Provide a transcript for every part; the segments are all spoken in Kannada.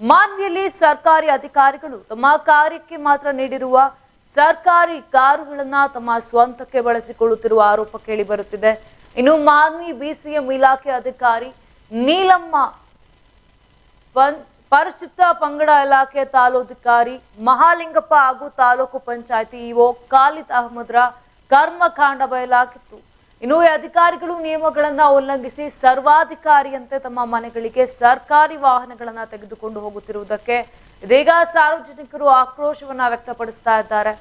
ಮಾನ್ವಿಯಲ್ಲಿ ಸರ್ಕಾರಿ ಅಧಿಕಾರಿಗಳು ತಮ್ಮ ಕಾರ್ಯಕ್ಕೆ ಮಾತ್ರ ನೀಡಿರುವ ಸರ್ಕಾರಿ ಕಾರುಗಳನ್ನ ತಮ್ಮ ಸ್ವಂತಕ್ಕೆ ಬಳಸಿಕೊಳ್ಳುತ್ತಿರುವ ಆರೋಪ ಕೇಳಿ ಬರುತ್ತಿದೆ. ಇನ್ನು ಮಾನ್ವಿ ಬಿಸಿಎಂ ಇಲಾಖೆ ಅಧಿಕಾರಿ ನೀಲಮ್ಮ ಪರಿಶಿಷ್ಟ ಪಂಗಡ ಇಲಾಖೆ ತಾಲೂಕಾಧಿಕಾರಿ ಮಹಾಲಿಂಗಪ್ಪ ಹಾಗೂ ತಾಲೂಕು ಪಂಚಾಯತಿ ಇಒ ಖಾಲಿದ್ ಅಹಮದ್ರ ಕರ್ಮಕಾಂಡ ಬಯಲಾಗಿತ್ತು ಇನ್ನು ಈ ಅಧಿಕಾರಿಗಳು ನಿಯಮಗಳನ್ನ ಉಲ್ಲಂಘಿಸಿ ಸರ್ವಾಧಿಕಾರಿಯಂತೆ ತಮ್ಮ ಮನೆಗಳಿಗೆ ಸರ್ಕಾರಿ ವಾಹನಗಳನ್ನ ತೆಗೆದುಕೊಂಡು ಹೋಗುತ್ತಿರುವುದಕ್ಕೆ ಇದೀಗ ಸಾರ್ವಜನಿಕರು ಆಕ್ರೋಶವನ್ನ ವ್ಯಕ್ತಪಡಿಸ್ತಾ ಇದ್ದಾರೆ.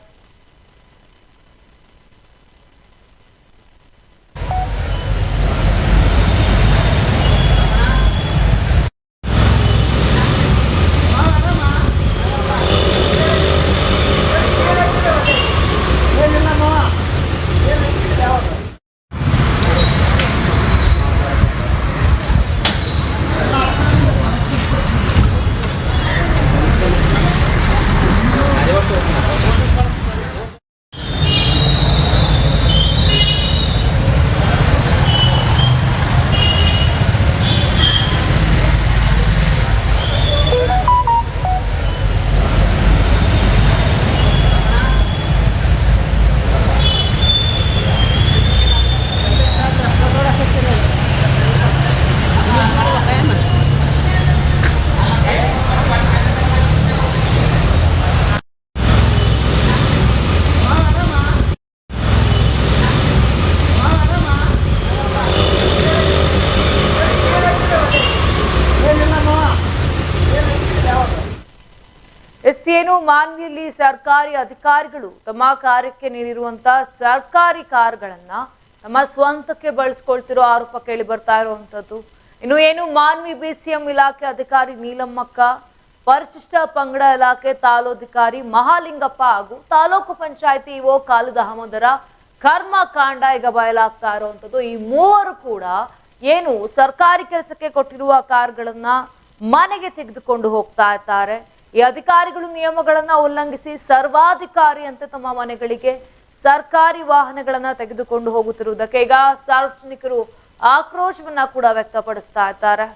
ಮಾನ್ವಿಯಲ್ಲಿ ಸರ್ಕಾರಿ ಅಧಿಕಾರಿಗಳು ತಮ್ಮ ಕಾರ್ಯಕ್ಕೆ ನೀಡಿರುವಂತಹ ಸರ್ಕಾರಿ ಕಾರ್ಗಳನ್ನ ತಮ್ಮ ಸ್ವಂತಕ್ಕೆ ಬಳಸ್ಕೊಳ್ತಿರೋ ಆರೋಪ ಕೇಳಿ ಬರ್ತಾ ಇರುವಂತದ್ದು. ಇನ್ನು ಏನು ಮಾನ್ವಿ ಬಿಸಿಎಂ ಇಲಾಖೆ ಅಧಿಕಾರಿ ನೀಲಮ್ಮಕ್ಕ, ಪರಿಶಿಷ್ಟ ಪಂಗಡ ಇಲಾಖೆ ತಾಲೂಕಾಧಿಕಾರಿ ಮಹಾಲಿಂಗಪ್ಪ ಹಾಗೂ ತಾಲೂಕು ಪಂಚಾಯತಿ ಇಒ ಕಾಲದ ಅಹಮದರ ಕರ್ಮಕಾಂಡ ಈಗ ಬಯಲಾಗ್ತಾ ಇರುವಂತದ್ದು. ಈ ಮೂವರು ಕೂಡ ಏನು ಸರ್ಕಾರಿ ಕೆಲಸಕ್ಕೆ ಕೊಟ್ಟಿರುವ ಕಾರ್ಗಳನ್ನ ಮನೆಗೆ ತೆಗೆದುಕೊಂಡು ಹೋಗ್ತಾ ಇದ್ದಾರೆ. ಈ ಅಧಿಕಾರಿಗಳು ನಿಯಮಗಳನ್ನ ಉಲ್ಲಂಘಿಸಿ ಸರ್ವಾಧಿಕಾರಿ ಅಂತ ತಮ್ಮ ಮನೆಗಳಿಗೆ ಸರ್ಕಾರಿ ವಾಹನಗಳನ್ನ ತೆಗೆದುಕೊಂಡು ಹೋಗುತ್ತಿರುವುದಕ್ಕೆ ಈಗ ಸಾರ್ವಜನಿಕರು ಆಕ್ರೋಶವನ್ನ ಕೂಡ ವ್ಯಕ್ತಪಡಿಸ್ತಾ ಇದ್ದಾರೆ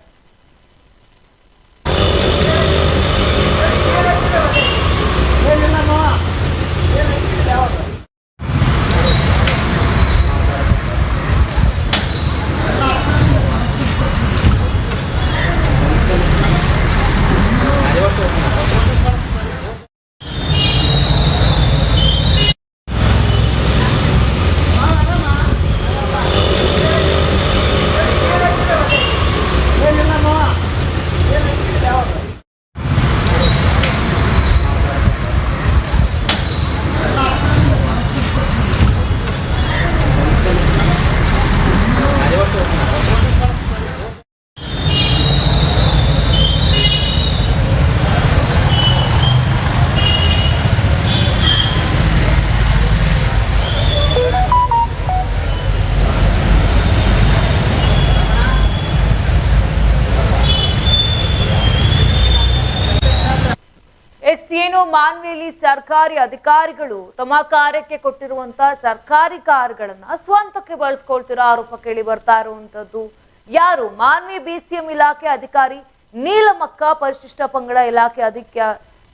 ಎಸ್ ಏನು ಮಾನ್ವಿಯಲ್ಲಿ ಸರ್ಕಾರಿ ಅಧಿಕಾರಿಗಳು ತಮ್ಮ ಕಾರ್ಯಕ್ಕೆ ಕೊಟ್ಟಿರುವಂತಹ ಸರ್ಕಾರಿ ಕಾರ್ಗಳನ್ನ ಸ್ವಂತಕ್ಕೆ ಬಳಸ್ಕೊಳ್ತಿರೋ ಆರೋಪ ಕೇಳಿ ಬರ್ತಾ ಇರುವಂತದ್ದು. ಯಾರು? ಮಾನ್ವಿ ಬಿಸಿಎಂ ಇಲಾಖೆ ಅಧಿಕಾರಿ ನೀಲಮಕ್ಕ ಪರಿಶಿಷ್ಟ ಪಂಗಡ ಇಲಾಖೆ ಅಧಿಕ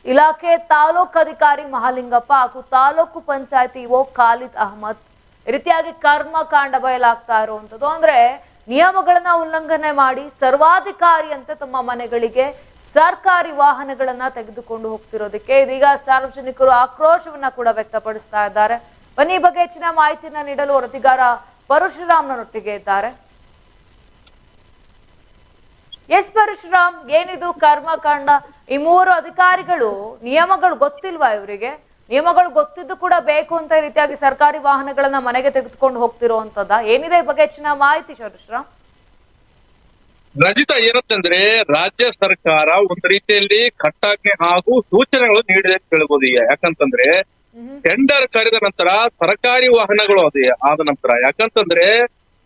ಇಲಾಖೆ ತಾಲೂಕು ಅಧಿಕಾರಿ ಮಹಾಲಿಂಗಪ್ಪ ಹಾಗೂ ತಾಲೂಕು ಪಂಚಾಯತಿ ಇಒ ಖಾಲಿದ್ ಅಹಮದ್. ರೀತಿಯಾಗಿ ರೀತಿಯಾಗಿ ಕರ್ಮಕಾಂಡ ಬಯಲಾಗ್ತಾ ಇರುವಂತದ್ದು. ಅಂದ್ರೆ ನಿಯಮಗಳನ್ನ ಉಲ್ಲಂಘನೆ ಮಾಡಿ ಸರ್ವಾಧಿಕಾರಿ ಅಂತ ತಮ್ಮ ಮನೆಗಳಿಗೆ ಸರ್ಕಾರಿ ವಾಹನಗಳನ್ನ ತೆಗೆದುಕೊಂಡು ಹೋಗ್ತಿರೋದಕ್ಕೆ ಇದೀಗ ಸಾರ್ವಜನಿಕರು ಆಕ್ರೋಶವನ್ನ ಕೂಡ ವ್ಯಕ್ತಪಡಿಸ್ತಾ ಇದ್ದಾರೆ. ಬನ್ನಿ ಬಗ್ಗೆ ಹೆಚ್ಚಿನ ಮಾಹಿತಿಯನ್ನ ನೀಡಲು ವರದಿಗಾರ ಪರಶುರಾಮ್ನೊಟ್ಟಿಗೆ ಇದ್ದಾರೆ. ಎಸ್ ಪರಶುರಾಮ್, ಏನಿದು ಕರ್ಮಕಾಂಡ ಈ ಮೂವರು ಅಧಿಕಾರಿಗಳು, ನಿಯಮಗಳು ಗೊತ್ತಿಲ್ವಾ ಇವರಿಗೆ? ನಿಯಮಗಳು ಗೊತ್ತಿದ್ದು ಕೂಡ ಬೇಕು ಅಂತ ರೀತಿಯಾಗಿ ಸರ್ಕಾರಿ ವಾಹನಗಳನ್ನ ಮನೆಗೆ ತೆಗೆದುಕೊಂಡು ಹೋಗ್ತಿರೋಂಥದ್ದ? ಏನಿದೆ ಈ ಬಗ್ಗೆ ಹೆಚ್ಚಿನ ಮಾಹಿತಿ ಪರಶುರಾಮ್? ರಜಿತ ಏನಂತಂದ್ರೆ ರಾಜ್ಯ ಸರ್ಕಾರ ಒಂದ್ ರೀತಿಯಲ್ಲಿ ಕಟ್ಟಾಜ್ಞೆ ಹಾಗೂ ಸೂಚನೆಗಳು ನೀಡಿದೆ ಅಂತ ಹೇಳ್ಬೋದು ಈಗ. ಯಾಕಂತಂದ್ರೆ ಟೆಂಡರ್ ಕರೆದ ನಂತರ ಸರ್ಕಾರಿ ವಾಹನಗಳು ಅದೇ ಆದ ನಂತರ. ಯಾಕಂತಂದ್ರೆ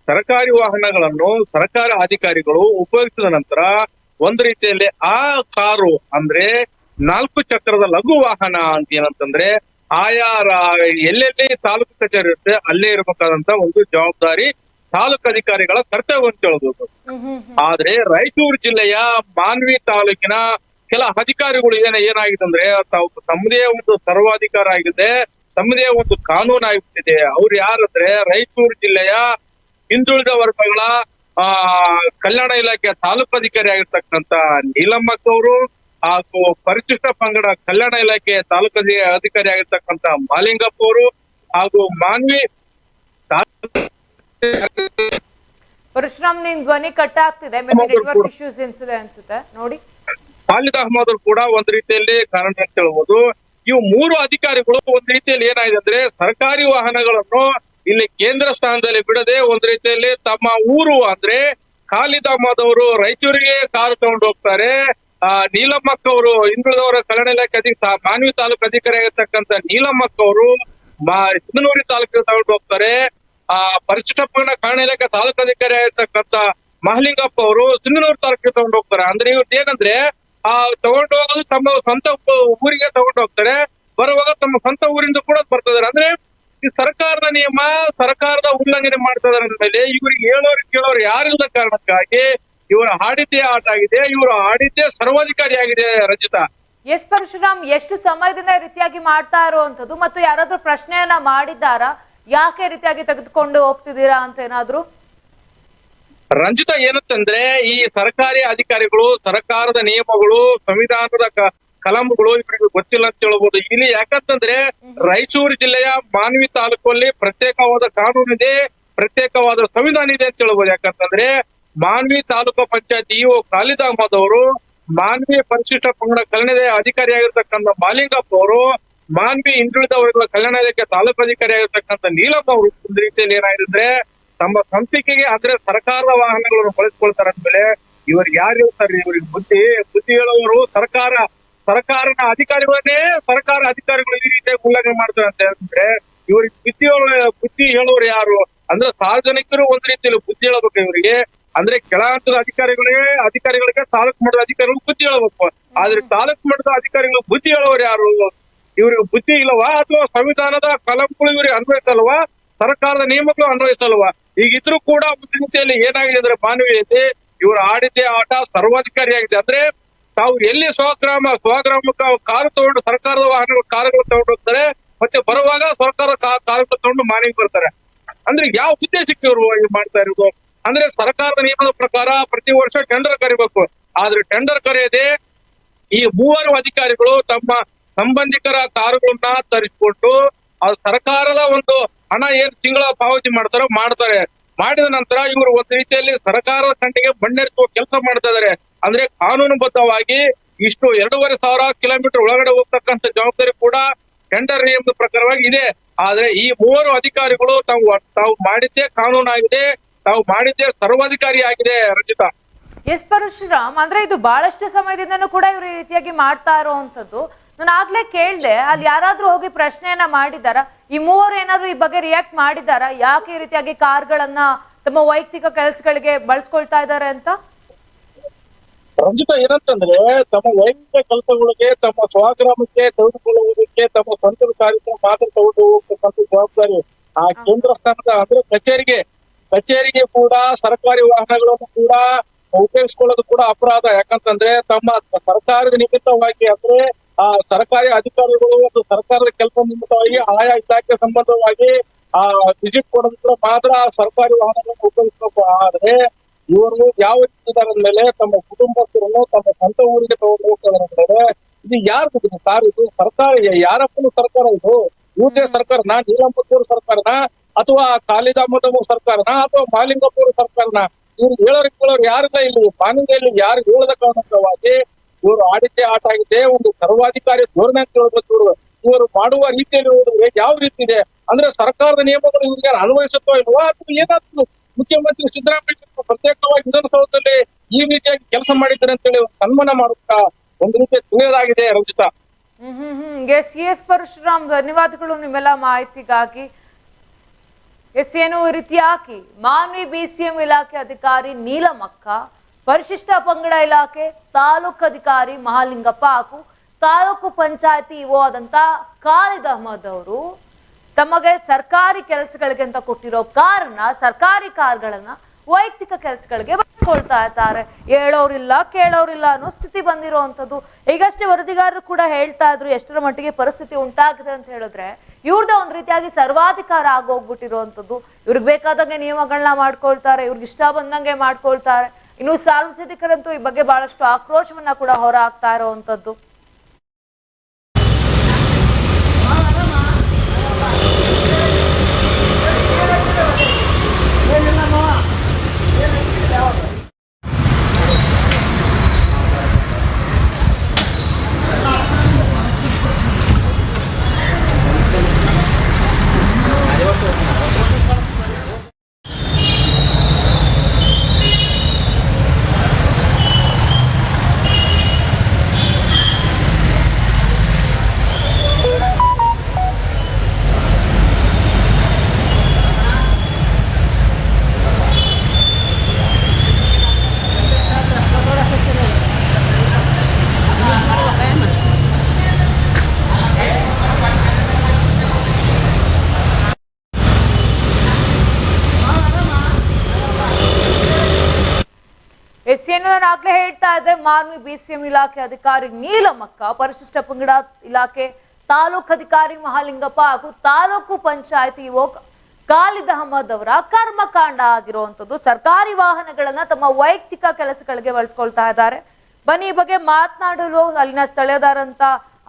ಸರ್ಕಾರಿ ವಾಹನಗಳನ್ನು ಸರ್ಕಾರ ಅಧಿಕಾರಿಗಳು ಉಪಯೋಗಿಸಿದ ನಂತರ ಒಂದ್ ರೀತಿಯಲ್ಲಿ ಆ ಕಾರು ಅಂದ್ರೆ ನಾಲ್ಕು ಚಕ್ರದ ಲಘು ವಾಹನ ಅಂತ ಏನಂತಂದ್ರೆ ಆಯಾ ಎಲ್ಲೆಲ್ಲಿ ತಾಲೂಕು ಕಚೇರಿ ಇರುತ್ತೆ ಅಲ್ಲೇ ಇರಬೇಕಾದಂತ ಒಂದು ಜವಾಬ್ದಾರಿ ತಾಲೂಕು ಅಧಿಕಾರಿಗಳ ಕರ್ತವ್ಯ ಅಂತ ಹ್ಮ್ ಆದ್ರೆ ರಾಯಚೂರು ಜಿಲ್ಲೆಯ ಮಾನ್ವಿ ತಾಲೂಕಿನ ಕೆಲ ಅಧಿಕಾರಿಗಳು ಏನ ಏನಾಗಿದೆ ಅಂದ್ರೆ ತಾವು ತಮ್ಮದೇ ಒಂದು ಸರ್ವಾಧಿಕಾರ ಆಗಿದೆ ತಮ್ಮದೇ ಒಂದು ಕಾನೂನು ಆಗಿಬಿಟ್ಟಿದೆ ಅವ್ರು ಯಾರಂದ್ರೆ ರಾಯಚೂರು ಜಿಲ್ಲೆಯ ಹಿಂದುಳಿದ ವರ್ಗಗಳ ಆ ಕಲ್ಯಾಣ ಇಲಾಖೆಯ ತಾಲೂಕು ಅಧಿಕಾರಿ ಆಗಿರ್ತಕ್ಕಂತ ನೀಲಮ್ಮಕ್ಕ ಅವರು ಹಾಗೂ ಪರಿಶಿಷ್ಟ ಪಂಗಡ ಕಲ್ಯಾಣ ಇಲಾಖೆಯ ತಾಲೂಕು ಅಧಿಕಾರಿ ಆಗಿರ್ತಕ್ಕಂತ ಮಾಲಿಂಗಪ್ಪ ಅವರು ಹಾಗೂ ಮಾನ್ವಿ ಪರಶುರಾಮ್ ನಿನ್ ಧ್ವನಿ ಕಟ್ ಆಗ್ತಿದೆ. ನೆಟ್ವರ್ಕ್. ಇಶ್ಯೂಸ್ ಇನ್ಸಿದೆ ಅನ್ಸುತ್ತೆ. ನೋಡಿ. ಖಾಲಿದ್ ಅಹಮದ್ ಅವರು ಕೂಡ ಒಂದ್ ರೀತಿಯಲ್ಲಿ ಕಾರಣ ಅಂತ ಹೇಳ್ಬೋದು. ಇವು ಮೂರು ಅಧಿಕಾರಿಗಳು ಒಂದ್ ರೀತಿಯಲ್ಲಿ ಏನಾಗಿದೆ ಅಂದ್ರೆ ಸರ್ಕಾರಿ ವಾಹನಗಳನ್ನು ಇಲ್ಲಿ ಕೇಂದ್ರ ಸ್ಥಾನದಲ್ಲಿ ಬಿಡದೆ ಒಂದ್ ರೀತಿಯಲ್ಲಿ ತಮ್ಮ ಊರು ಅಂದ್ರೆ ಖಾಲಿದ್ ಅಹಮದ್ ಅವರು ರಾಯಚೂರಿಗೆ ಕಾರು ತಗೊಂಡು ಹೋಗ್ತಾರೆ. ಆ ನೀಲಮ್ಮಕ್ಕ ಅವರು ಹಿಂದುಳಿದವರ ಕಲ್ಯಾಣ ಇಲಾಖೆ ಅಧಿಕ ಮಾನವಿ ಮಾನ್ವಿ ತಾಲೂಕು ಅಧಿಕಾರಿ ಆಗಿರ್ತಕ್ಕಂಥ ನೀಲಮ್ಮಕ್ಕ ಅವರು ಮಾ ಸಿಂಧನೂರಿ ತಾಲೂಕಿಗೆ ತಗೊಂಡು ಹೋಗ್ತಾರೆ. ಆ, ಪರಿಶಿಷ್ಟ ಪಂಗಡ ಕಲ್ಯಾಣ ಇಲಾಖೆ ತಾಲೂಕು ಅಧಿಕಾರಿ ಆಗಿರ್ತಕ್ಕಂಥ ಮಹಲಿಂಗಪ್ಪ ಅವರು ಸಿಂಧನೂರು ತಾಲೂಕಿಗೆ ತಗೊಂಡು ಹೋಗ್ತಾರೆ. ಅಂದ್ರೆ ಇವ್ರದ್ದು ಏನಂದ್ರೆ, ಆ, ತಗೊಂಡು ಹೋಗೋದು ತಮ್ಮ ಸ್ವಂತ ಊರಿಗೆ ತಗೊಂಡು ಹೋಗ್ತಾರೆ. ಬರುವಾಗ ತಮ್ಮ ಸ್ವಂತ ಊರಿಂದ ಕೂಡ ಬರ್ತಿದಾರೆ ಅಂದ್ರೆ ಈ ಸರ್ಕಾರದ ನಿಯಮ, ಸರ್ಕಾರದ ಉಲ್ಲಂಘನೆ ಮಾಡ್ತಾ ಇದಾರೆ ಅಂದ್ಮೇಲೆ ಇವ್ರಿಗೆ ಹೇಳೋರು ಕೇಳೋರು ಯಾರಿಲ್ಲದ ಕಾರಣಕ್ಕಾಗಿ ಇವರ ಆಡಿದ್ದೇ ಆಟ ಆಗಿದೆ, ಇವರ ಆಡಿದ್ದೇ ಸರ್ವಾಧಿಕಾರಿ ಆಗಿದೆ ರಚಿತಾ ಎಸ್ ಪರಶುರಾಮ್, ಎಷ್ಟು ಸಮಯದಿಂದ ರೀತಿಯಾಗಿ ಮಾಡ್ತಾ ಇರುವಂತದ್ದು ಮತ್ತು ಯಾರಾದ್ರೂ ಪ್ರಶ್ನೆಯನ್ನ ಮಾಡಿದ್ದಾರಾ? ಯಾಕೆ ರೀತಿಯಾಗಿ ತೆಗೆದುಕೊಂಡು ಹೋಗ್ತಿದ್ದೀರಾ ಅಂತ ಏನಾದ್ರು? ರಂಜಿತ ಏನಂತಂದ್ರೆ ಈ ಸರ್ಕಾರಿ ಅಧಿಕಾರಿಗಳು ಸರ್ಕಾರದ ನಿಯಮಗಳು ಸಂವಿಧಾನದ ಕಲಂಗಳು ಇವರಿಗೆ ಗೊತ್ತಿಲ್ಲ ಅಂತ ಹೇಳ್ಬೋದು. ಇಲ್ಲಿ ಯಾಕಂತಂದ್ರೆ ರಾಯಚೂರು ಜಿಲ್ಲೆಯ ಮಾನ್ವಿ ತಾಲೂಕಲ್ಲಿ ಪ್ರತ್ಯೇಕವಾದ ಕಾನೂನು ಇದೆ ಪ್ರತ್ಯೇಕವಾದ ಸಂವಿಧಾನ ಇದೆ ಅಂತ ಹೇಳ್ಬೋದು. ಯಾಕಂತಂದ್ರೆ ಮಾನ್ವಿ ತಾಲೂಕು ಪಂಚಾಯತ್ ಇಒ ಖಾಲಿದ್ ಅಹಮದ್ ಅವರು ಮಾನ್ವಿ ಪರಿಶಿಷ್ಟ ಪಂಗಡ ಕಲ್ಯಾಣ ಅಧಿಕಾರಿ ಆಗಿರ್ತಕ್ಕಂಥ ಮಾಲಿಂಗಪ್ಪ ಅವರು ಮಾನ್ವಿ ಹಿಂದುಳಿದ ವರ್ಗಗಳ ಕಲ್ಯಾಣ ಇಲಾಖೆ ತಾಲೂಕು ಅಧಿಕಾರಿ ಆಗಿರ್ತಕ್ಕಂಥ ನೀಲಪ್ಪ ಅವರು ಒಂದು ರೀತಿಯಲ್ಲಿ ಏನಾಗಿದ್ರೆ ತಮ್ಮ ಸಂಸ್ಥಿಕೆಗೆ ಅಂದ್ರೆ ಸರ್ಕಾರದ ವಾಹನಗಳನ್ನು ಬಳಸ್ಕೊಳ್ತಾರೆ ಅಂದ್ಮೇಲೆ ಇವರು ಯಾರು ಹೇಳ್ತಾರೆ ಇವರಿಗೆ ಬುದ್ಧಿ ಬುದ್ಧಿ ಹೇಳುವವರು ಸರ್ಕಾರ, ಸರ್ಕಾರದ ಅಧಿಕಾರಿಗಳನ್ನೇ ಸರ್ಕಾರ ಅಧಿಕಾರಿಗಳು ಈ ರೀತಿಯಾಗಿ ಉಲ್ಲಂಘನೆ ಮಾಡ್ತಾರೆ ಅಂತ ಹೇಳಿದ್ರೆ ಇವ್ರಿಗೆ ಬುದ್ಧಿ ಬುದ್ಧಿ ಹೇಳುವವರು ಯಾರು? ಅಂದ್ರೆ ಸಾರ್ವಜನಿಕರು ಒಂದ್ ರೀತಿಯಲ್ಲಿ ಬುದ್ಧಿ ಹೇಳಬೇಕು ಇವರಿಗೆ. ಅಂದ್ರೆ ಕೆಳ ಹಂತದ ಅಧಿಕಾರಿಗಳೇ, ಅಧಿಕಾರಿಗಳಿಗೆ ತಾಲೂಕು ಮಟ್ಟದ ಅಧಿಕಾರಿಗಳು ಬುದ್ಧಿ ಹೇಳಬೇಕು. ಆದ್ರೆ ತಾಲೂಕು ಮಟ್ಟದ ಅಧಿಕಾರಿಗಳು ಬುದ್ಧಿ ಹೇಳುವವರು ಯಾರು? ಇವ್ರಿಗೆ ಬುದ್ಧಿ ಇಲ್ಲವಾ? ಅಥವಾ ಸಂವಿಧಾನದ ಕಲಂಗಳು ಇವ್ರಿಗೆ ಅನ್ವಯಿಸಲ್ವಾ? ಸರ್ಕಾರದ ನಿಯಮಗಳು ಅನ್ವಯಿಸಲ್ವಾ? ಈಗಿದ್ರು ಕೂಡ ಒಂದು ಏನಾಗಿದೆ ಅಂದ್ರೆ ಮಾನವೀಯತೆ ಇವರು ಆಡಿದ್ದೇ ಆಟ ಸರ್ವಾಧಿಕಾರಿಯಾಗಿದೆ. ಅಂದ್ರೆ ತಾವು ಎಲ್ಲಿ ಸ್ವಗ್ರಾಮ, ಸ್ವಗ್ರಾಮಕ್ಕೆ ಕಾರು ತಗೊಂಡು ಸರ್ಕಾರದ ವಾಹನಗಳು ಕಾರುಗಳು ತಗೊಂಡು ಹೋಗ್ತಾರೆ, ಮತ್ತೆ ಬರುವಾಗ ಸರ್ಕಾರ ಕಾರುಗಳು ತಗೊಂಡು ಮಾನಿಗೆ ಬರ್ತಾರೆ. ಅಂದ್ರೆ ಯಾವ ಉದ್ದೇಶಕ್ಕೆ ಇವರು ಮಾಡ್ತಾ ಇರೋದು? ಅಂದ್ರೆ ಸರ್ಕಾರದ ನಿಯಮದ ಪ್ರಕಾರ ಪ್ರತಿ ವರ್ಷ ಟೆಂಡರ್ ಕರಿಬೇಕು. ಆದ್ರೆ ಟೆಂಡರ್ ಕರೆಯದೆ ಈ ಮೂವರು ಅಧಿಕಾರಿಗಳು ತಮ್ಮ ಸಂಬಂಧಿಕರ ಕಾರುಗಳನ್ನ ತರಿಸಿಕೊಂಡು ಸರ್ಕಾರದ ಒಂದು ಹಣ ಏನ್ ತಿಂಗಳ ಪಾವತಿ ಮಾಡ್ತಾರೋ ಮಾಡ್ತಾರೆ. ಮಾಡಿದ ನಂತರ ಇವರು ಒಂದು ರೀತಿಯಲ್ಲಿ ಸರ್ಕಾರದ ಕಂಡಿಗೆ ಬಣ್ಣರಿಸುವ ಕೆಲಸ ಮಾಡ್ತಾ ಇದಾರೆ. ಅಂದ್ರೆ ಕಾನೂನುಬದ್ಧವಾಗಿ ಇಷ್ಟು ಎರಡೂವರೆ ಸಾವಿರ ಕಿಲೋಮೀಟರ್ ಒಳಗಡೆ ಹೋಗ್ತಕ್ಕಂಥ ಜವಾಬ್ದಾರಿ ಕೂಡ ಟೆಂಡರ್ ನಿಯಮದ ಪ್ರಕಾರವಾಗಿ ಇದೆ. ಆದ್ರೆ ಈ ಮೂವರು ಅಧಿಕಾರಿಗಳು ತಾವು ತಾವು ಮಾಡಿದ್ದೇ ಕಾನೂನಾಗಿದೆ, ತಾವು ಮಾಡಿದ್ದೇ ಸರ್ವಾಧಿಕಾರಿ ಆಗಿದೆ ರಚಿತಾ ಎಸ್ ಪರಶುರಾಮ್, ಅಂದ್ರೆ ಇದು ಬಹಳಷ್ಟು ಸಮಯದಿಂದನೂ ಕೂಡ ಇವರು ಈ ರೀತಿಯಾಗಿ ಮಾಡ್ತಾ ಇರುವಂತದ್ದು ನಾನು ಆಗ್ಲೇ ಕೇಳ್ದೆ ಅಲ್ಲಿ ಯಾರಾದ್ರೂ ಹೋಗಿ ಪ್ರಶ್ನೆಯನ್ನ ಮಾಡಿದಾರ? ಈ ಮೂವರು ಏನಾದ್ರು ಈ ಬಗ್ಗೆ ರಿಯಾಕ್ಟ್ ಮಾಡಿದಾರ? ಯಾಕೆ ಈ ರೀತಿಯಾಗಿ ಕಾರ್ಗಳನ್ನ ತಮ್ಮ ವೈಯಕ್ತಿಕ ಕೆಲಸಗಳಿಗೆ ಬಳಸ್ಕೊಳ್ತಾ ಇದ್ದಾರೆ ಅಂತ? ರಂಜಿತ ಏನಂತಂದ್ರೆ ತಮ್ಮ ವೈಯಕ್ತಿಕ ಕೆಲಸಗಳಿಗೆ ತಮ್ಮ ಸ್ವಗ್ರಾಮಕ್ಕೆ ತೆಗೆದುಕೊಳ್ಳುವುದಕ್ಕೆ ತಮ್ಮ ಸ್ವಂತ ಕಾರ್ಯಕ್ರಮ ಮಾತ್ರ ತಗೊಂಡು ಹೋಗ್ತಕ್ಕಂಥ ಜವಾಬ್ದಾರಿ ಆ ಕೇಂದ್ರ ಸ್ಥಾನದ ಅಂದ್ರೆ ಕಚೇರಿಗೆ. ಕಚೇರಿಗೆ ಕೂಡ ಸರ್ಕಾರಿ ವಾಹನಗಳನ್ನು ಕೂಡ ಉಪಯೋಗಿಸ್ಕೊಳ್ಳೋದು ಕೂಡ ಅಪರಾಧ. ಯಾಕಂತಂದ್ರೆ ತಮ್ಮ ಸರ್ಕಾರದ ನಿಮಿತ್ತವಾಗಿ ಅಂದ್ರೆ ಆ, ಸರ್ಕಾರಿ ಅಧಿಕಾರಿಗಳು ಮತ್ತು ಸರ್ಕಾರದ ಕೆಲಸ ನಿಮಿತ್ತವಾಗಿ ಆಯಾ ಇಲಾಖೆ ಸಂಬಂಧವಾಗಿ, ಆ ವಿಜಿಟ್ ಕೊಡೋದ್ರ ಮಾತ್ರ ಸರ್ಕಾರಿ ವಾಹನಗಳನ್ನು ಉಪಯೋಗಿಸಬೇಕು. ಆದ್ರೆ, ಇವರು ಯಾವ ರೀತಿ ಮೇಲೆ ತಮ್ಮ ಕುಟುಂಬಸ್ಥರನ್ನು ತಮ್ಮ ಸ್ವಂತ ಊರಿಗೆ ತಗೊಂಡು ಹೋಗ್ತಾರೆ ಅಂದ್ರೆ ಇದು ಯಾರು ಕಾರ್ ಇದು ಸರ್ಕಾರ ಯಾರಪ್ಪನು ಸರ್ಕಾರ ಇದು? ಇವ್ರದೇ ಸರ್ಕಾರನ? ನೀಲಂಬತ್ತೂರು ಸರ್ಕಾರನ? ಅಥವಾ ಅಹಮದ್ ಸರ್ಕಾರನ? ಅಥವಾ ಮಾಲಿಂಗಪುರ ಸರ್ಕಾರನ? ಇವ್ರು ಹೇಳೋರ್ ಕೇಳೋರು ಯಾರಿಲ್ಲ ಇಲ್ಲಿ. ಕಾನೂನಲ್ಲಿ ಯಾರು ಹೇಳದ ಕಾರಣಕವಾಗಿ ಇವರು ಆಡಿದ್ದೇ ಆಟ ಆಗಿದೆ, ಒಂದು ಸರ್ವಾಧಿಕಾರಿ ಧೋರಣೆ ಅಂತ ಹೇಳ್ಬೇಕು ಇವರು ಇವರು ಮಾಡುವ ರೀತಿಯಲ್ಲಿ ಹೋದ್ರೆ ಯಾವ ರೀತಿ ಇದೆ? ಅಂದ್ರೆ ಸರ್ಕಾರದ ನಿಯಮಗಳು ಇವರಿಗೆ ಅನ್ವಯಿಸುತ್ತೋ ಇಲ್ವಾ? ಅಥವಾ ಏನಾದ್ರು ಮುಖ್ಯಮಂತ್ರಿ ಸಿದ್ದರಾಮಯ್ಯ ಪ್ರತ್ಯೇಕವಾಗಿ ವಿಧಾನಸೌಧದಲ್ಲಿ ಈ ರೀತಿಯಾಗಿ ಕೆಲಸ ಮಾಡಿದ್ದಾರೆ ಅಂತೇಳಿ ಸನ್ಮಾನ ಮಾಡುತ್ತಾ ಒಂದು ರೀತಿಯ ತಿಳಿಯದಾಗಿದೆ ರಂಜಿತಾ ಹ್ಮ್ ಹ್ಮ್ ಹ್ಮ್. ಎಸ್ ಎಸ್ ಪರಶುರಾಮ್ ಧನ್ಯವಾದಗಳು ನಿಮ್ಮೆಲ್ಲ ಮಾಹಿತಿಗಾಗಿ. ಎಸ್, ಏನು ರೀತಿಯಾಗಿ ಮಾನ್ವಿ ಬಿ ಸಿ ಎಂ ಇಲಾಖೆ ಅಧಿಕಾರಿ ನೀಲಮಕ್ಕ ಪರಿಶಿಷ್ಟ ಪಂಗಡ ಇಲಾಖೆ, ತಾಲೂಕು ಅಧಿಕಾರಿ ಮಹಾಲಿಂಗಪ್ಪ ಹಾಗೂ ತಾಲೂಕು ಪಂಚಾಯತಿ ಇಒ ಆದಂತ ಖಾಲಿದ್ ಅಹಮದ್ ಅವರು ತಮಗೆ ಸರ್ಕಾರಿ ಕೆಲಸಗಳಿಗೆ ಅಂತ ಕೊಟ್ಟಿರೋ ಕಾರನ್ನ, ಸರ್ಕಾರಿ ಕಾರ್ಗಳನ್ನ ವೈಯಕ್ತಿಕ ಕೆಲಸಗಳಿಗೆ ಬಳಸ್ಕೊಳ್ತಾ ಇದ್ದಾರೆ. ಹೇಳೋರಿಲ್ಲ, ಕೇಳೋರಿಲ್ಲ ಅನ್ನೋ ಸ್ಥಿತಿ ಬಂದಿರುವಂತದ್ದು ಈಗಷ್ಟೇ ವರದಿಗಾರರು ಕೂಡ ಹೇಳ್ತಾ ಇದ್ರು, ಎಷ್ಟರ ಮಟ್ಟಿಗೆ ಪರಿಸ್ಥಿತಿ ಉಂಟಾಗಿದೆ ಅಂತ ಹೇಳಿದ್ರೆ ಇವ್ರದ್ದೇ ಒಂದು ರೀತಿಯಾಗಿ ಸರ್ವಾಧಿಕಾರ ಆಗೋಗ್ಬಿಟ್ಟಿರುವಂಥದ್ದು. ಇವ್ರಿಗೆ ಬೇಕಾದಂಗೆ ನಿಯಮಗಳನ್ನ ಮಾಡ್ಕೊಳ್ತಾರೆ, ಇವ್ರಿಗೆ ಇಷ್ಟ ಬಂದಂಗೆ ಮಾಡ್ಕೊಳ್ತಾರೆ. ಇನ್ನು ಸಾರ್ವಜನಿಕರಂತೂ ಈ ಬಗ್ಗೆ ಬಹಳಷ್ಟು ಆಕ್ರೋಶವನ್ನ ಕೂಡ ಹೊರ ಆಗ್ತಾ ಇರುವಂತದ್ದು ಎಸ್ ಆಗ್ಲೇ ಹೇಳ್ತಾ ಇದೆ ಮಾನ್ವಿ ಬಿ ಸಿ ಎಂ ಇಲಾಖೆ ಅಧಿಕಾರಿ ನೀಲಮಕ್ಕ, ಪರಿಶಿಷ್ಟ ಪಂಗಡ ಇಲಾಖೆ ತಾಲೂಕು ಅಧಿಕಾರಿ ಮಹಾಲಿಂಗಪ್ಪ ಹಾಗೂ ತಾಲೂಕು ಪಂಚಾಯತಿ ಯುವಕ ಖಾಲಿದ್ ಅಹಮದ್ ಅವರ ಕರ್ಮಕಾಂಡ ಆಗಿರುವಂತದ್ದು ಸರ್ಕಾರಿ ವಾಹನಗಳನ್ನ ತಮ್ಮ ವೈಯಕ್ತಿಕ ಕೆಲಸಗಳಿಗೆ ಬಳಸ್ಕೊಳ್ತಾ ಇದ್ದಾರೆ. ಬನ್ನಿ, ಈ ಬಗ್ಗೆ ಮಾತನಾಡಲು ಅಲ್ಲಿನ ಸ್ಥಳೀಯದಾರಂತ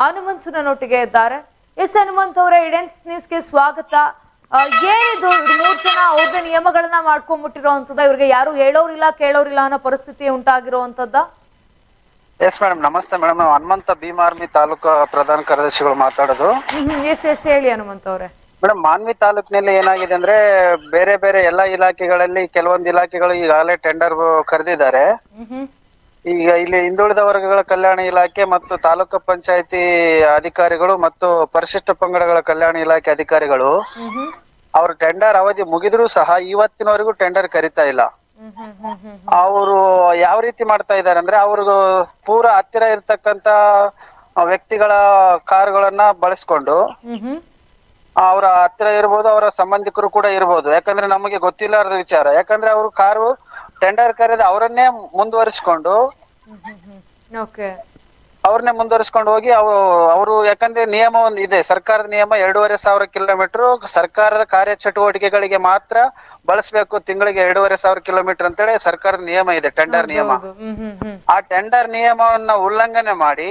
ಹನುಮಂತನೊಟ್ಟಿಗೆ ಇದ್ದಾರೆ. ಎಸ್ ಹನುಮಂತ್ ಅವರ, ಇಡೆನ್ಸ್ ನ್ಯೂಸ್ಗೆ ಸ್ವಾಗತ. ಏನಿದು ಇವ್ರು ಮೂರ್ ಜನ ಅವ್ರದ್ದೇ ನಿಯಮಗಳನ್ನ ಮಾಡ್ಕೊಂಡ್ಬಿಟ್ಟಿರೋಂಥದ್ದು ಇವ್ರಿಗೆ ಯಾರು ಹೇಳೋರಿಲ್ಲ ಕೇಳೋರಿಲ್ಲ ಅನ್ನೋ ಪರಿಸ್ಥಿತಿ ಉಂಟಾಗಿರುವಂತದ್ದ ಎಸ್ ಮೇಡಮ್ ನಮಸ್ತೆ ಮೇಡಮ್ ನಾವು ಹನುಮಂತ ಭೀಮಾರ್ಮಿ ತಾಲೂಕು ಪ್ರಧಾನ ಕಾರ್ಯದರ್ಶಿಗಳು ಮಾತಾಡೋದು. ಎಸ್ ಎಸ್ ಹೇಳಿ ಹನುಮಂತ ಅವ್ರೆ. ಮೇಡಮ್ ಮಾನ್ವಿ ತಾಲೂಕಿನಲ್ಲಿ ಏನಾಗಿದೆ ಅಂದ್ರೆ ಬೇರೆ ಬೇರೆ ಎಲ್ಲಾ ಇಲಾಖೆಗಳಲ್ಲಿ ಕೆಲವೊಂದು ಇಲಾಖೆಗಳು ಈಗಾಗಲೇ ಟೆಂಡರ್ ಕರೆದಿದ್ದಾರೆ. ಈಗ ಇಲ್ಲಿ ಹಿಂದುಳಿದ ವರ್ಗಗಳ ಕಲ್ಯಾಣ ಇಲಾಖೆ ಮತ್ತು ತಾಲೂಕು ಪಂಚಾಯತಿ ಅಧಿಕಾರಿಗಳು ಮತ್ತು ಪರಿಶಿಷ್ಟ ಪಂಗಡಗಳ ಕಲ್ಯಾಣ ಇಲಾಖೆ ಅಧಿಕಾರಿಗಳು ಅವ್ರ ಟೆಂಡರ್ ಅವಧಿ ಮುಗಿದ್ರು ಸಹ ಇವತ್ತಿನವರೆಗೂ ಟೆಂಡರ್ ಕರಿತಾ ಇಲ್ಲ. ಅವರು ಯಾವ ರೀತಿ ಮಾಡ್ತಾ ಇದ್ದಾರೆ ಅಂದ್ರೆ ಅವ್ರಿಗೂ ಪೂರ ಹತ್ತಿರ ಇರ್ತಕ್ಕಂತ ವ್ಯಕ್ತಿಗಳ ಕಾರುಗಳನ್ನ ಬಳಸ್ಕೊಂಡು ಅವರ ಹತ್ತಿರ ಇರ್ಬೋದು ಅವರ ಸಂಬಂಧಿಕರು ಕೂಡ ಇರ್ಬೋದು. ಯಾಕಂದ್ರೆ ನಮಗೆ ಗೊತ್ತಿಲ್ಲಾರದ ವಿಚಾರ. ಯಾಕಂದ್ರೆ ಅವರು ಕಾರು ಟೆಂಡರ್ ಕರೆದು ಅವರನ್ನೇ ಮುಂದುವರಿಸ್ಕೊಂಡು ಓಕೆ ಅವ್ರನ್ನೇ ಮುಂದುವರಿಸಿಕೊಂಡು ಹೋಗಿ ಅವು ಅವರು ಯಾಕಂದ್ರೆ ನಿಯಮ ಒಂದು ಇದೆ. ಸರ್ಕಾರದ ನಿಯಮ ಎರಡೂವರೆ ಸಾವಿರ ಕಿಲೋಮೀಟರ್ ಸರ್ಕಾರದ ಕಾರ್ಯ ಚಟುವಟಿಕೆಗಳಿಗೆ ಮಾತ್ರ ಬಳಸಬೇಕು ತಿಂಗಳಿಗೆ ಎರಡೂವರೆ ಸಾವಿರ ಕಿಲೋಮೀಟರ್ ಅಂತೇಳಿ ಸರ್ಕಾರದ ನಿಯಮ ಇದೆ ಟೆಂಡರ್ ನಿಯಮ. ಆ ಟೆಂಡರ್ ನಿಯಮವನ್ನ ಉಲ್ಲಂಘನೆ ಮಾಡಿ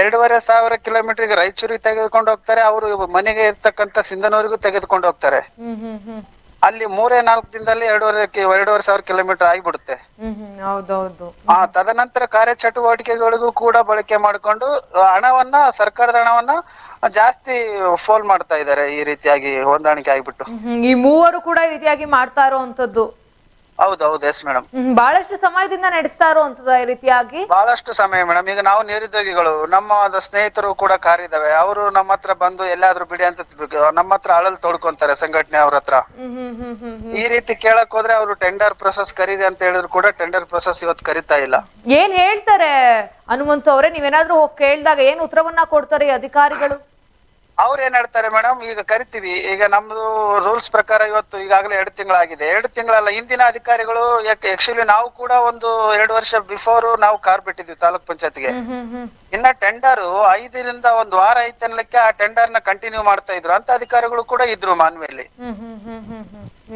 ಎರಡೂವರೆ ಸಾವಿರ ಕಿಲೋಮೀಟರ್ಗೆ ರಾಯಚೂರಿಗೆ ತೆಗೆದುಕೊಂಡು ಹೋಗ್ತಾರೆ ಅವರು ಮನೆಗೆ ಇರ್ತಕ್ಕಂತ ಸಿಂಧನೂರಿಗೂ ತೆಗೆದುಕೊಂಡು ಹೋಗ್ತಾರೆ. ಅಲ್ಲಿ ಮೂರೇ ನಾಲ್ಕು ದಿನದಲ್ಲಿ ಎರಡೂವರೆ ಕಿ- ಎರಡೂವರೆ ಸಾವಿರ ಕಿಲೋಮೀಟರ್ ಆಗಿಬಿಡುತ್ತೆ. ಹ್ಮ್ ಹೌದೌದು. ಆ ತದನಂತರ ಕಾರ್ಯ ಚಟುವಟಿಕೆಗಳಿಗೂ ಕೂಡ ಬಳಕೆ ಮಾಡಿಕೊಂಡು ಹಣವನ್ನ ಸರ್ಕಾರದ ಹಣವನ್ನ ಜಾಸ್ತಿ ಫೋಲ್ ಮಾಡ್ತಾ ಇದ್ದಾರೆ ಈ ರೀತಿಯಾಗಿ ಹೊಂದಾಣಿಕೆ ಆಗಿಬಿಟ್ಟು. ಹ್ಮ್. ಈ ಮೂವರು ಕೂಡ ಈ ರೀತಿಯಾಗಿ ಮಾಡ್ತಾ ಇರುವಂತದ್ದು ಎಸ್ ಮೇಡಮ್ ಹ್ಮ್ ಬಹಳಷ್ಟು ಸಮಯದಿಂದ ನಡೆಸ್ತಾ ಇರುವಂತದ ಈ ರೀತಿಯಾಗಿ. ಬಹಳಷ್ಟು ಸಮಯ ಮೇಡಮ್ ಈಗ ನಾವು ನಿರುದ್ಯೋಗಿಗಳು ನಮ್ಮ ಸ್ನೇಹಿತರು ಕೂಡ ಕಾರಿದಾವೆ. ಅವರು ನಮ್ಮ ಹತ್ರ ಬಂದು ಎಲ್ಲಾದ್ರೂ ಬಿಡಿ ಅಂತ ನಮ್ಮ ಹತ್ರ ಅಳಲ್ ತೊಡ್ಕೊಂತಾರೆ ಸಂಘಟನೆ ಅವ್ರ ಹತ್ರ. ಹ್ಮ್ ಹ್ಮ್ ಹ್ಮ್ ಹ್ಮ್ ಹ್ಮ್. ಈ ರೀತಿ ಕೇಳಕ್ ಹೋದ್ರೆ ಅವರು ಟೆಂಡರ್ ಪ್ರೊಸೆಸ್ ಕರೀರಿ ಅಂತ ಹೇಳಿದ್ರು ಕೂಡ ಟೆಂಡರ್ ಪ್ರೊಸೆಸ್ ಇವತ್ತು ಕರಿತಾ ಇಲ್ಲ. ಏನ್ ಹೇಳ್ತಾರೆ ಹನುಮಂತ ಅವರೇ? ನೀವೇನಾದ್ರೂ ಹೋಗಿ ಕೇಳಿದಾಗ ಏನ್ ಉತ್ತರವನ್ನ ಕೊಡ್ತಾರೆ ಈ ಅಧಿಕಾರಿಗಳು? ಅವ್ರು ಏನ್ ಹೇಳ್ತಾರೆ ಮೇಡಮ್ ಈಗ ಕರಿತೀವಿ. ಈಗ ನಮ್ದು ರೂಲ್ಸ್ ಪ್ರಕಾರ ಇವತ್ತು ಈಗಾಗಲೇ ಎರಡು ತಿಂಗಳಾಗಿದೆ. ಎರಡು ತಿಂಗಳಲ್ಲ ಹಿಂದಿನ ಅಧಿಕಾರಿಗಳು ಆಕ್ಚುಲಿ ನಾವು ಕೂಡ ಒಂದು ಎರಡು ವರ್ಷ ಬಿಫೋರ್ ನಾವು ಕಾರ್ ಬಿಟ್ಟಿದ್ವಿ ತಾಲೂಕ್ ಪಂಚಾಯತ್ಗೆ. ಇನ್ನ ಟೆಂಡರ್ ಐದರಿಂದ ಒಂದ್ ವಾರ ಐತೆ ಅನ್ಲಿಕ್ಕೆ ಆ ಟೆಂಡರ್ನ ಕಂಟಿನ್ಯೂ ಮಾಡ್ತಾ ಇದ್ರು. ಅಂತ ಅಧಿಕಾರಿಗಳು ಕೂಡ ಇದ್ರು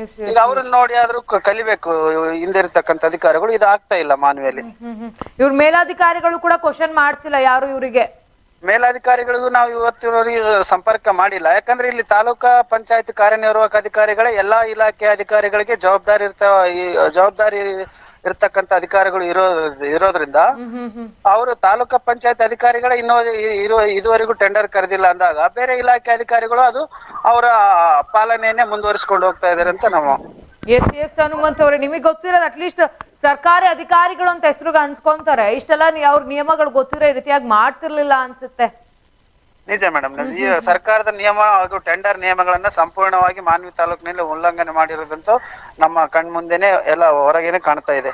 yes. ಈಗ ಅವ್ರನ್ನ ನೋಡಿ ಆದ್ರೂ ಕಲಿಬೇಕು. ಹಿಂದಿರ್ತಕ್ಕಂಥ ಅಧಿಕಾರಿಗಳು. ಇದು ಆಗ್ತಾ ಇಲ್ಲ ಹ್ಮ್ ಇವ್ರ ಮೇಲಾಧಿಕಾರಿಗಳು ಕೂಡ ಕ್ವಶನ್ ಮಾಡ್ತಿಲ್ಲ ಯಾರು ಇವರಿಗೆ. ಮೇಲಧಿಕಾರಿಗಳಿಗೂ ನಾವು ಇವತ್ತಿನವರೆಗೆ ಸಂಪರ್ಕ ಮಾಡಿಲ್ಲ. ಯಾಕಂದ್ರೆ ಇಲ್ಲಿ ತಾಲೂಕಾ ಪಂಚಾಯತ್ ಕಾರ್ಯನಿರ್ವಾಹಕ ಅಧಿಕಾರಿಗಳೇ ಎಲ್ಲಾ ಇಲಾಖೆ ಅಧಿಕಾರಿಗಳಿಗೆ ಜವಾಬ್ದಾರಿ ಇರ್ತ ಜವಾಬ್ದಾರಿ ಇರ್ತಕ್ಕಂಥ ಅಧಿಕಾರಿಗಳು ಇರೋ, ಇರೋದ್ರಿಂದ ಅವರು ತಾಲೂಕಾ ಪಂಚಾಯತ್ ಅಧಿಕಾರಿಗಳ ಇನ್ನೂ ಇರೋ, ಇದುವರೆಗೂ ಟೆಂಡರ್ ಕರೆದಿಲ್ಲ ಅಂದಾಗ ಬೇರೆ ಇಲಾಖೆ ಅಧಿಕಾರಿಗಳು ಅದು ಅವರ ಪಾಲನೆಯನ್ನೇ ಮುಂದುವರಿಸಿಕೊಂಡು ಹೋಗ್ತಾ ಇದಾರೆ ಅಂತ ನಾವು ಎಸ್ ಎಸ್ ಹನುಮಂತ್ ಅವ್ರೆ ನಿಮಗೆ ಗೊತ್ತಿರೋದು ಅಟ್ಲೀಸ್ಟ್ ಸರ್ಕಾರಿ ಅಧಿಕಾರಿಗಳು ಅಂತ ಹೆಸರು ಅನ್ಸ್ಕೊಂತಾರೆ. ಇಷ್ಟೆಲ್ಲ ಅವ್ರ ನಿಯಮಗಳು ಗೊತ್ತಿರೋ ರೀತಿಯಾಗಿ ಮಾಡ್ತಿರ್ಲಿಲ್ಲ ಅನ್ಸುತ್ತೆ. ನಿಜ ಮೇಡಮ್ ಈ ಸರ್ಕಾರದ ನಿಯಮ ಹಾಗೂ ಟೆಂಡರ್ ನಿಯಮಗಳನ್ನ ಸಂಪೂರ್ಣವಾಗಿ ಮಾನ್ವಿ ತಾಲೂಕಿನಲ್ಲಿ ಉಲ್ಲಂಘನೆ ಮಾಡಿರೋದಂತೂ ನಮ್ಮ ಕಣ್ಮುಂದೆನೆ ಎಲ್ಲ ಹೊರಗೇನೆ ಕಾಣ್ತಾ ಇದೆ.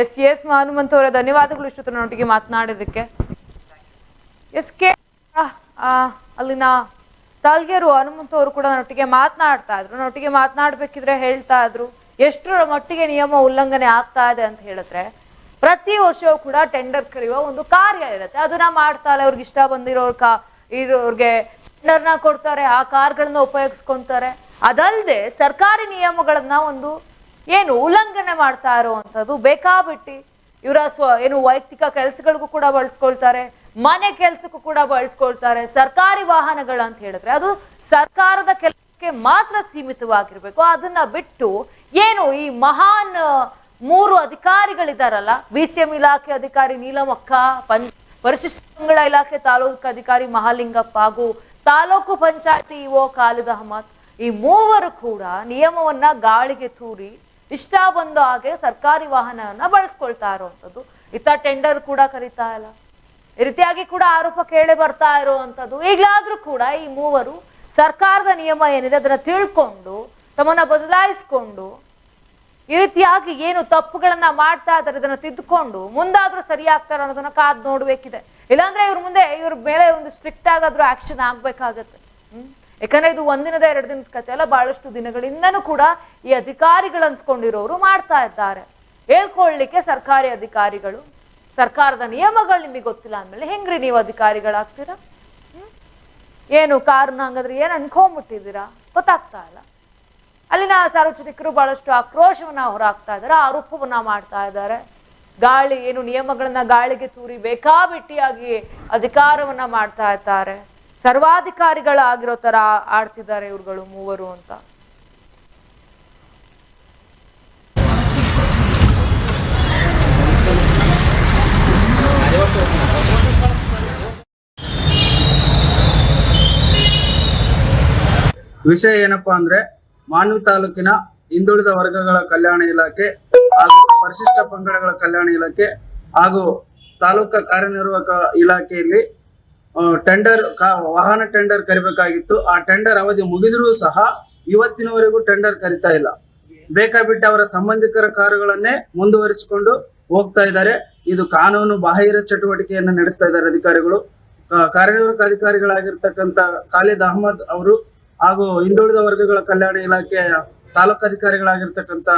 ಎಸ್ ಎಸ್ ಹನುಮಂತ್ ಅವರೇ ಧನ್ಯವಾದಗಳು ಇಷ್ಟು ನನ್ನೊಟ್ಟಿಗೆ ಮಾತನಾಡೋದಕ್ಕೆ ಎಸ್ ಕೆ ಅಲ್ಲಿನ ಸ್ಥಳೀಯರು ಹನುಮಂತ ಅವರು ಕೂಡ ನನ್ನೊಟ್ಟಿಗೆ ಮಾತನಾಡ್ತಾ ಇದ್ರು. ನನ್ನೊಟ್ಟಿಗೆ ಮಾತನಾಡ್ಬೇಕಿದ್ರೆ ಹೇಳ್ತಾ ಇದ್ರು. ಎಷ್ಟರ ಮಟ್ಟಿಗೆ ನಿಯಮ ಉಲ್ಲಂಘನೆ ಆಗ್ತಾ ಇದೆ ಅಂತ ಹೇಳಿದ್ರೆ ಪ್ರತಿ ವರ್ಷವೂ ಕೂಡ ಟೆಂಡರ್ ಕರೆಯುವ ಒಂದು ಕಾರ್ಯ ಇರುತ್ತೆ. ಅದನ್ನ ಮಾಡ್ತಾರೆ ಅವ್ರಿಗೆ ಇಷ್ಟ ಬಂದಿರೋ ಕಾ, ಇರೋರ್ಗೆ ಟೆಂಡರ್ನ ಕೊಡ್ತಾರೆ, ಆ ಕಾರ್ಗಳನ್ನ ಉಪಯೋಗಿಸ್ಕೊಂತಾರೆ. ಅದಲ್ಲದೆ ಸರ್ಕಾರಿ ನಿಯಮಗಳನ್ನ ಒಂದು ಏನು ಉಲ್ಲಂಘನೆ ಮಾಡ್ತಾ ಇರುವಂಥದ್ದು ಬೇಕಾಬಿಟ್ಟಿ ಇವರ ಸ್ವ, ಏನು ವೈಯಕ್ತಿಕ ಕೆಲಸಗಳಿಗೂ ಕೂಡ ಬಳಸ್ಕೊಳ್ತಾರೆ, ಮನೆ ಕೆಲಸಕ್ಕೂ ಕೂಡ ಬಳಸ್ಕೊಳ್ತಾರೆ, ಸರ್ಕಾರಿ ವಾಹನಗಳು ಅಂತ ಹೇಳಿದ್ರೆ ಅದು ಸರ್ಕಾರದ ಕೆಲಸಕ್ಕೆ ಮಾತ್ರ ಸೀಮಿತವಾಗಿರ್ಬೇಕು. ಅದನ್ನ ಬಿಟ್ಟು ಏನು ಈ ಮಹಾನ್ ಮೂರು ಅಧಿಕಾರಿಗಳಿದಾರಲ್ಲ, ಬಿ ಸಿ ಎಂ ಇಲಾಖೆ ಅಧಿಕಾರಿ ನೀಲಮಕ್ಕ, ಪಂಚ, ಪರಿಶಿಷ್ಟ ಪಂಗಡ ಇಲಾಖೆ ತಾಲೂಕು ಅಧಿಕಾರಿ ಮಹಾಲಿಂಗಪ್ಪ ಹಾಗೂ ತಾಲೂಕು ಪಂಚಾಯತಿ ಇಒ ಖಾಲಿದ್ ಅಹಮದ್, ಈ ಮೂವರು ಕೂಡ ನಿಯಮವನ್ನ ಗಾಳಿಗೆ ತೂರಿ ಇಷ್ಟ ಬಂದ ಹಾಗೆ ಸರ್ಕಾರಿ ವಾಹನವನ್ನ ಬಳಸ್ಕೊಳ್ತಾ ಇರುವಂತದ್ದು ಇತ್ತ ಟೆಂಡರ್ ಕೂಡ ಕರೀತಾ ಇಲ್ಲ. ಈ ರೀತಿಯಾಗಿ ಕೂಡ ಆರೋಪ ಕೇಳಿ ಬರ್ತಾ ಇರುವಂತದ್ದು ಈಗಲಾದ್ರೂ ಕೂಡ ಈ ಮೂವರು ಸರ್ಕಾರದ ನಿಯಮ ಏನಿದೆ ಅದನ್ನ ತಿಳ್ಕೊಂಡು, ತಮ್ಮನ್ನ ಬದಲಾಯಿಸ್ಕೊಂಡು, ಈ ರೀತಿಯಾಗಿ ಏನು ತಪ್ಪುಗಳನ್ನ ಮಾಡ್ತಾ ಇದ್ದಾರೆ ಇದನ್ನ ತಿದ್ದುಕೊಂಡು ಮುಂದಾದ್ರೂ ಸರಿ ಆಗ್ತಾರ ಅನ್ನೋದನ್ನ ಕಾದ್ ನೋಡ್ಬೇಕಿದೆ. ಇಲ್ಲಾಂದ್ರೆ ಇವ್ರ ಮುಂದೆ ಇವ್ರ ಮೇಲೆ ಒಂದು ಸ್ಟ್ರಿಕ್ಟ್ ಆಗಾದ್ರೂ ಆಕ್ಷನ್ ಆಗ್ಬೇಕಾಗತ್ತೆ. ಹ್ಮ್? ಯಾಕಂದ್ರೆ ಇದು ಒಂದಿನದ ಎರಡು ದಿನದ ಕತೆ ಅಲ್ಲ, ಬಹಳಷ್ಟು ದಿನಗಳಿಂದನೂ ಕೂಡ ಈ ಅಧಿಕಾರಿಗಳು ಅನ್ಸ್ಕೊಂಡಿರೋರು ಮಾಡ್ತಾ ಇದ್ದಾರೆ. ಹೇಳ್ಕೊಳ್ಳಿಕ್ಕೆ ಸರ್ಕಾರಿ ಅಧಿಕಾರಿಗಳು, ಸರ್ಕಾರದ ನಿಯಮಗಳು ನಿಮಗೆ ಗೊತ್ತಿಲ್ಲ ಅಂದ್ಮೇಲೆ ಹೆಂಗ್ರಿ ನೀವು ಅಧಿಕಾರಿಗಳಾಗ್ತೀರಾ? ಏನು ಕಾರಣ ಹಂಗಂದ್ರೆ ಏನ್ ಅನ್ಕೊಂಬಿಟ್ಟಿದ್ದೀರಾ ಗೊತ್ತಾಗ್ತಾ ಇಲ್ಲ. ಅಲ್ಲಿನ ಸಾರ್ವಜನಿಕರು ಬಹಳಷ್ಟು ಆಕ್ರೋಶವನ್ನ ಹೊರಹಾಕ್ತಾ ಇದ್ದಾರೆ, ಆರೋಪವನ್ನ ಮಾಡ್ತಾ ಇದ್ದಾರೆ. ಗಾಳಿ, ಏನು ನಿಯಮಗಳನ್ನ ಗಾಳಿಗೆ ತೂರಿ ಬೇಕಾಬಿಟ್ಟಿಯಾಗಿ ಅಧಿಕಾರವನ್ನ ಮಾಡ್ತಾ ಇದ್ದಾರೆ. ಸರ್ವಾಧಿಕಾರಿಗಳಾಗಿರೋ ತರ ಆಡ್ತಿದ್ದಾರೆ ಇವ್ರುಗಳು ಮೂವರು ಅಂತ. ವಿಷಯ ಏನಪ್ಪಾ ಅಂದ್ರೆ ಮಾನ್ವಿ ತಾಲೂಕಿನ ಹಿಂದುಳಿದ ವರ್ಗಗಳ ಕಲ್ಯಾಣ ಇಲಾಖೆ ಹಾಗೂ ಪರಿಶಿಷ್ಟ ಪಂಗಡಗಳ ಕಲ್ಯಾಣ ಇಲಾಖೆ ಹಾಗೂ ತಾಲೂಕಾ ಕಾರ್ಯನಿರ್ವಾಹಕ ಇಲಾಖೆಯಲ್ಲಿ ಟೆಂಡರ್ ವಾಹನ ಟೆಂಡರ್ ಕರಿಬೇಕಾಗಿತ್ತು. ಆ ಟೆಂಡರ್ ಅವಧಿ ಮುಗಿದರೂ ಸಹ ಇವತ್ತಿನವರೆಗೂ ಟೆಂಡರ್ ಕರಿತಾ ಇಲ್ಲ. ಬೇಕಾಬಿಟ್ಟು ಅವರ ಸಂಬಂಧಿಕರ ಕಾರುಗಳನ್ನೇ ಮುಂದುವರಿಸಿಕೊಂಡು ಹೋಗ್ತಾ ಇದ್ದಾರೆ. ಇದು ಕಾನೂನು ಬಾಹಿರ ಚಟುವಟಿಕೆಯನ್ನು ನಡೆಸ್ತಾ ಇದ್ದಾರೆ ಅಧಿಕಾರಿಗಳು. ಕಾರ್ಯನಿರ್ವಾಹಕ ಅಧಿಕಾರಿಗಳಾಗಿರ್ತಕ್ಕಂಥ ಖಾಲಿದ್ ಅಹಮದ್ ಅವರು ಹಾಗೂ ಹಿಂದುಳಿದ ವರ್ಗಗಳ ಕಲ್ಯಾಣ ಇಲಾಖೆಯ ತಾಲೂಕು ಅಧಿಕಾರಿಗಳಾಗಿರ್ತಕ್ಕಂಥ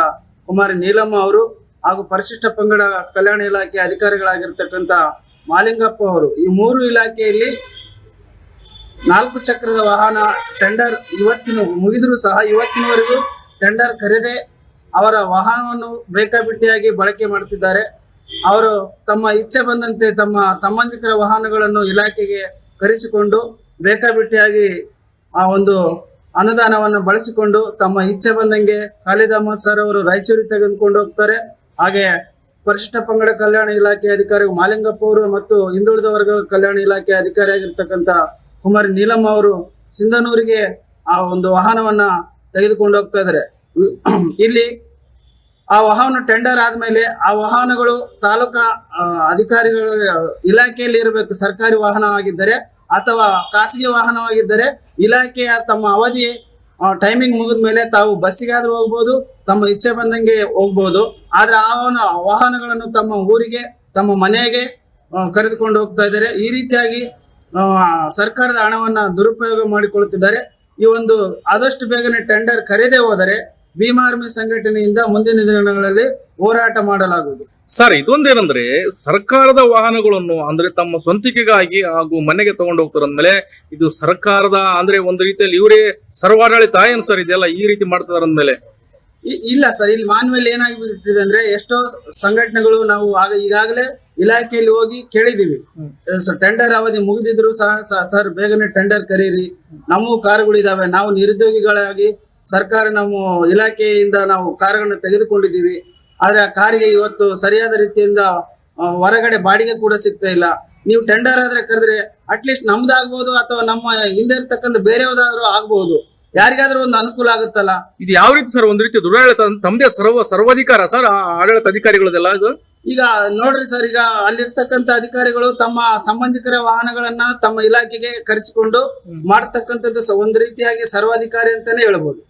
ಕುಮಾರಿ ನೀಲಮ್ಮ ಅವರು ಹಾಗೂ ಪರಿಶಿಷ್ಟ ಪಂಗಡ ಕಲ್ಯಾಣ ಇಲಾಖೆ ಅಧಿಕಾರಿಗಳಾಗಿರ್ತಕ್ಕಂಥ ಮಾಲಿಂಗಪ್ಪ ಅವರು. ಈ ಮೂರು ಇಲಾಖೆಯಲ್ಲಿ ನಾಲ್ಕು ಚಕ್ರದ ವಾಹನ ಟೆಂಡರ್ ಇವತ್ತಿನ ಮುಗಿದರೂ ಸಹ ಇವತ್ತಿನವರೆಗೂ ಟೆಂಡರ್ ಕರೆದೇ ಅವರ ವಾಹನವನ್ನು ಬೇಕಾಬಿಟ್ಟಿಯಾಗಿ ಬಳಕೆ ಮಾಡುತ್ತಿದ್ದಾರೆ. ಅವರು ತಮ್ಮ ಇಚ್ಛೆ ಬಂದಂತೆ ತಮ್ಮ ಸಂಬಂಧಿಕರ ವಾಹನಗಳನ್ನು ಇಲಾಖೆಗೆ ಕರೆಸಿಕೊಂಡು ಬೇಕಾಬಿಟ್ಟಿಯಾಗಿ ಆ ಒಂದು ಅನುದಾನವನ್ನು ಬಳಸಿಕೊಂಡು ತಮ್ಮ ಇಚ್ಛೆ ಬಂದಂಗೆ ಖಾಲಿದ್ ಅಹಮದ್ ಸರ್ ಅವರು ರಾಯಚೂರಿಗೆ ತೆಗೆದುಕೊಂಡು ಹೋಗ್ತಾರೆ. ಹಾಗೆ ಪರಿಶಿಷ್ಟ ಪಂಗಡ ಕಲ್ಯಾಣ ಇಲಾಖೆ ಅಧಿಕಾರಿ ಮಾಲಿಂಗಪ್ಪ ಅವರು ಮತ್ತು ಹಿಂದುಳಿದ ವರ್ಗಗಳ ಕಲ್ಯಾಣ ಇಲಾಖೆ ಅಧಿಕಾರಿಯಾಗಿರ್ತಕ್ಕಂಥ ಕುಮಾರಿ ನೀಲಮ್ಮ ಅವರು ಸಿಂಧನೂರಿಗೆ ಆ ಒಂದು ವಾಹನವನ್ನ ತೆಗೆದುಕೊಂಡು ಹೋಗ್ತಾ ಇದ್ದಾರೆ. ಇಲ್ಲಿ ಆ ವಾಹನ ಟೆಂಡರ್ ಆದ್ಮೇಲೆ ಆ ವಾಹನಗಳು ತಾಲೂಕಾ ಅಧಿಕಾರಿಗಳ ಇಲಾಖೆಯಲ್ಲಿ ಇರಬೇಕು. ಸರ್ಕಾರಿ ವಾಹನವಾಗಿದ್ದರೆ ಅಥವಾ ಖಾಸಗಿ ವಾಹನವಾಗಿದ್ದರೆ ಇಲಾಖೆಯ ತಮ್ಮ ಅವಧಿ ಟೈಮಿಂಗ್ ಮುಗಿದ ಮೇಲೆ ತಾವು ಬಸ್ಸಿಗಾದ್ರೂ ಹೋಗ್ಬೋದು, ತಮ್ಮ ಇಚ್ಛೆ ಬಂದಂಗೆ ಹೋಗ್ಬೋದು. ಆದ್ರೆ ಆ ವಾಹನ- ವಾಹನಗಳನ್ನು ತಮ್ಮ ಊರಿಗೆ, ತಮ್ಮ ಮನೆಗೆ ಕರೆದುಕೊಂಡು ಹೋಗ್ತಾ ಇದ್ದಾರೆ. ಈ ರೀತಿಯಾಗಿ ಸರ್ಕಾರದ ಹಣವನ್ನ ದುರುಪಯೋಗ ಮಾಡಿಕೊಳ್ಳುತ್ತಿದ್ದಾರೆ. ಈ ಒಂದು ಆದಷ್ಟು ಬೇಗನೆ ಟೆಂಡರ್ ಕರೆದೇ ಹೋದರೆ ಭೀಮಾರ್ಮಿ ಸಂಘಟನೆಯಿಂದ ಮುಂದಿನ ದಿನಗಳಲ್ಲಿ ಹೋರಾಟ ಮಾಡಲಾಗುವುದು. ಸರ್ ಇದೊಂದೇನಂದ್ರೆ ಸರ್ಕಾರದ ವಾಹನಗಳನ್ನು ಅಂದ್ರೆ ತಮ್ಮ ಸ್ವಂತಿಕೆಗಾಗಿ ಹಾಗೂ ಮನೆಗೆ ತಗೊಂಡು ಹೋಗ್ತಾರಂದ್ಮೇಲೆ ಇದು ಸರ್ಕಾರದ ಅಂದ್ರೆ ಒಂದು ರೀತಿಯಲ್ಲಿ ಇವರೇ ಸರ್ವಾಡಳಿತ ಏನ್ ಸರ್ ಇದೆಲ್ಲ ಈ ರೀತಿ ಮಾಡ್ತಾರಂದ್ಮೇಲೆ ಇ- ಇಲ್ಲ ಸರ್ ಇಲ್ಲಿ ಮಾನ್ಯದಲ್ಲಿ ಏನಾಗಿಬಿಟ್ಟಿದೆ ಅಂದ್ರೆ ಎಷ್ಟೋ ಸಂಘಟನೆಗಳು ನಾವು ಆಗ ಈಗಾಗಲೇ ಇಲಾಖೆಯಲ್ಲಿ ಹೋಗಿ ಕೇಳಿದೀವಿ ಸರ್ ಟೆಂಡರ್ ಅವಧಿ ಮುಗಿದಿದ್ರು ಸಹ ಸರ್ ಬೇಗನೆ ಟೆಂಡರ್ ಕರೀರಿ. ನಮ್ಮ ಕಾರುಗಳು ಇದಾವೆ. ನಾವು ನಿರುದ್ಯೋಗಿಗಳಾಗಿ ಸರ್ಕಾರ ನಮ್ಮ ಇಲಾಖೆಯಿಂದ ನಾವು ಕಾರುಗಳನ್ನ ತೆಗೆದುಕೊಂಡಿದ್ದೀವಿ. ಆದ್ರೆ ಆ ಕಾರಿಗೆ ಇವತ್ತು ಸರಿಯಾದ ರೀತಿಯಿಂದ ಹೊರಗಡೆ ಬಾಡಿಗೆ ಕೂಡ ಸಿಗ್ತಾ ಇಲ್ಲ. ನೀವು ಟೆಂಡರ್ ಆದ್ರೆ ಕರೆದ್ರೆ ಅಟ್ಲೀಸ್ಟ್ ನಮ್ದಾಗ್ಬೋದು ಅಥವಾ ನಮ್ಮ ಹಿಂದೆ ಇರ್ತಕ್ಕಂಥ ಬೇರೆಯವ್ರದಾದ್ರೂ ಆಗ್ಬಹುದು ಯಾರಿಗಾದ್ರೂ ಒಂದು ಅನುಕೂಲ ಆಗುತ್ತಲ್ಲ? ಇದು ಯಾವ ರೀತಿ ಸರ್ ಒಂದು ರೀತಿ ದುರಾಡಳಿತ? ತಮ್ಮದೇ ಸರ್ವ ಸರ್ವಾಧಿಕಾರ ಸರ್ ಆಡಳಿತ ಅಧಿಕಾರಿಗಳದೆಲ್ಲ ಇದು? ಈಗ ನೋಡ್ರಿ ಸರ್ ಈಗ ಅಲ್ಲಿರ್ತಕ್ಕಂಥ ಅಧಿಕಾರಿಗಳು ತಮ್ಮ ಸಂಬಂಧಿಕರ ವಾಹನಗಳನ್ನ ತಮ್ಮ ಇಲಾಖೆಗೆ ಕರೆಸಿಕೊಂಡು ಮಾಡತಕ್ಕಂಥದ್ದು ಒಂದು ರೀತಿಯಾಗಿ ಸರ್ವಾಧಿಕಾರಿ ಅಂತಾನೆ ಹೇಳ್ಬೋದು.